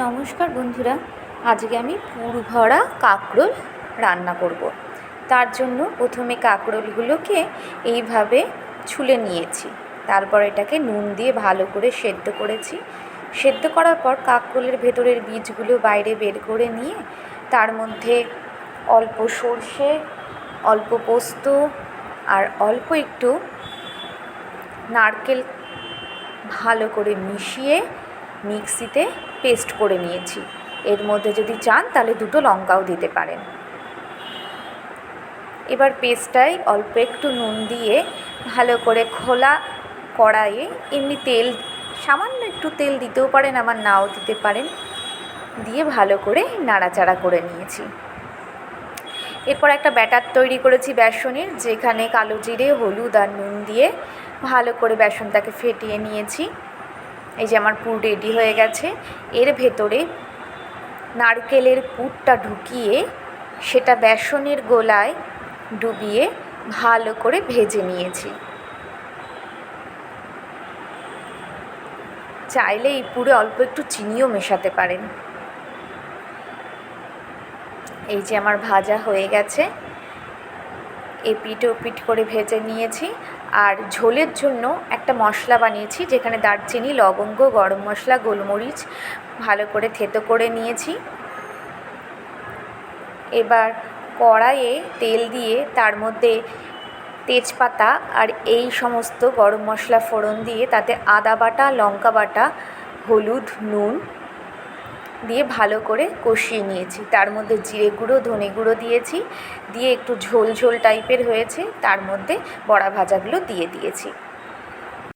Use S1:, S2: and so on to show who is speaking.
S1: নমস্কার বন্ধুরা, আজকে আমি পুর ভরা কাঁকরোল রান্না করব। তার জন্য প্রথমে কাঁকরোলগুলোকে এইভাবে ছুলে নিয়েছি তারপর এটাকে নুন দিয়ে ভালো করে সেদ্ধ করেছি সেদ্ধ করার পর কাঁকরোলের ভেতরের বীজগুলো বাইরে বের করে নিয়ে তার মধ্যে অল্প সর্ষে, অল্প পোস্ত আর অল্প একটু নারকেল ভালো করে মিশিয়ে মিক্সিতে পেস্ট করে নিয়েছি। এর মধ্যে যদি চান, তাহলে দুটো লঙ্কাও দিতে পারেন। এবার পেস্টটায় অল্প একটু নুন দিয়ে ভালো করে খোলা কড়াইয়ে এমনি তেল, সামান্য একটু তেল দিতেও পারেন, আবার নাও দিতে পারেন, দিয়ে ভালো করে নাড়াচাড়া করে নিয়েছি। এরপর একটা ব্যাটার তৈরি করেছি বেসনের, যেখানে কালো জিরে, হলুদ আর নুন দিয়ে ভালো করে বেসনটাকে ফেটিয়ে নিয়েছি। এই যে আমার পুর রেডি হয়ে গেছে। এর ভেতরে নারকেলের পুরটা ঢুকিয়ে সেটা বেসনের গোলায় ডুবিয়ে ভালো করে ভেজে নিয়েছি। চাইলে এই পুরে অল্প একটু চিনিও মেশাতে পারেন। এই যে আমার ভাজা হয়ে গেছে। এপিট ওপিট করে ভেজে নিয়েছি। আর ঝোলের জন্য একটা মশলা বানিয়েছি, যেখানে দারচিনি, লবঙ্গ, গরম মশলা, গোলমরিচ ভালো করে থেতো করে নিয়েছি। এবার কড়াইয়ে তেল দিয়ে তার মধ্যে তেজপাতা আর এই সমস্ত গরম মশলা ফোড়ন দিয়ে তাতে আদা বাটা, লঙ্কা বাটা, হলুদ, নুন দিয়ে ভালো করে কষিয়ে নিয়েছি। তার মধ্যে জিরে গুঁড়ো, ধনে গুঁড়ো দিয়েছি, দিয়ে একটু ঝোল ঝোল টাইপের হয়েছে, তার মধ্যে বড়া ভাজাগুলো দিয়ে দিয়েছি।